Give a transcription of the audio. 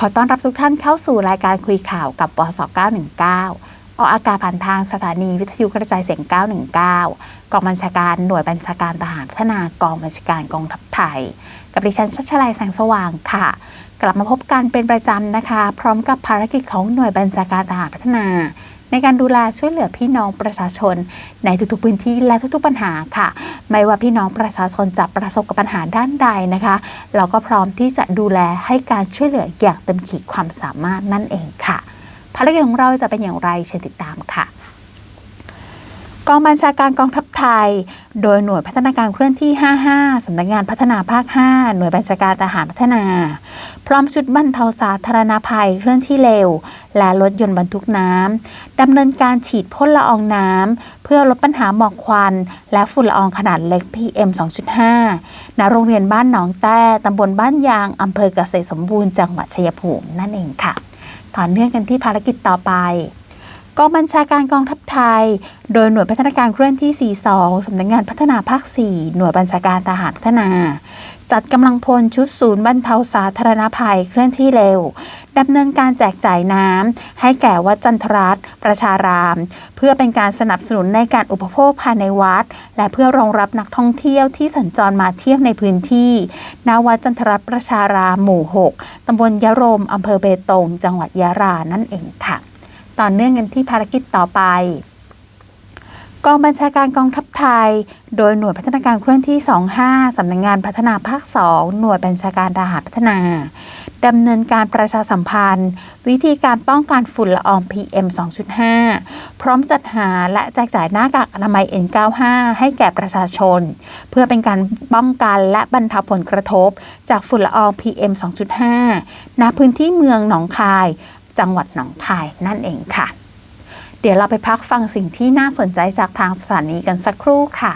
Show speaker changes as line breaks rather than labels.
ขอต้อนรับทุกท่านเข้าสู่รายการคุยข่าวกับปส919 ออกอากาศผ่านทางสถานีวิทยุกระจายเสียง 919 กองบัญชาการหน่วยบัญชาการทหารพัฒนากองบัญชาการกองทัพไทย กับดิฉันชัชลัยแสงสว่างค่ะ กลับมาพบกันเป็นประจำนะคะ พร้อมกับภารกิจของหน่วยบัญชาการทหารพัฒนา ในการดูแลช่วยเหลือพี่น้องประชาชน ในทุกๆพื้นที่และทุกๆปัญหาค่ะ ไม่ว่าพี่น้องประชาชนจะประสบกับปัญหาด้านใดนะคะ เราก็พร้อมที่จะดูแลให้การช่วยเหลืออย่างเต็มขีดความสามารถนั่นเองค่ะภารกิจของเราจะเป็นอย่างไรเชิญติดตามค่ะ กองบัญชาการกองทัพไทย โดยหน่วยพัฒนาการเคลื่อนที่ 55 สำนักงานพัฒนาภาค 5 หน่วยบัญชาการทหารพัฒนา พร้อมชุดบรรเทาสาธารณภัยเคลื่อนที่เร็ว และรถยนต์บรรทุกน้ำดำเนินการฉีดพ่นละอองน้ำเพื่อลดปัญหาหมอกควัน และฝุ่นละอองขนาดเล็ก PM 2.5 ณ โรงเรียนบ้านหนองแต้ตำบลบ้านยางอำเภอเกษตรสมบูรณ์จังหวัดชัยภูมินั่นเองค่ะต่อเนื่องกันที่ภารกิจต่อไป กองบัญชาการกองทัพไทย โดยหน่วยพัฒนาการเคลื่อนที่ 42 สำนักงานพัฒนาภาค 4 หน่วยบัญชาการทหารพัฒนา จัดกำลังพลชุดศูนย์บรรเทาสาธารณภัยเคลื่อนที่เร็วดำเนินการแจกจ่ายน้ำให้แก่วัดจันทรัตประชาราม เพื่อเป็นการสนับสนุนในการอุปโภคภายในวัด และเพื่อรองรับนักท่องเที่ยวที่สัญจรมาเที่ยวในพื้นที่ณวัดจันทรัตประชารามหมู่ 6ตำบลยะรมอำเภอเบตง จังหวัดยะลานั่นเองค่ะ ต่อเนื่องกันที่ภารกิจต่อไป กองบัญชาการกองทัพไทย โดยหน่วยพัฒนาการเคลื่อนที่ 25 สำนักงงานพัฒนาภาค 2 หน่วยบัญชาการทหารพัฒนาดำเนินการประชาสัมพันธ์ วิธีการป้องกันฝุ่นละออง PM 2.5 พร้อมจัดหาและแจกจ่ายหน้ากากอนามัย N95 ให้แก่ประชาชน เพื่อเป็นการป้องกันและบรรเทาผลกระทบ จากฝุ่นละออง PM 2.5 ณพื้นที่เมืองหนองคาย จังหวัดหนองคายนั่นเองค่ะ เดี๋ยวเราไปพักฟังสิ่งที่น่าสนใจจากทางสถานีกันสักครู่ค่ะ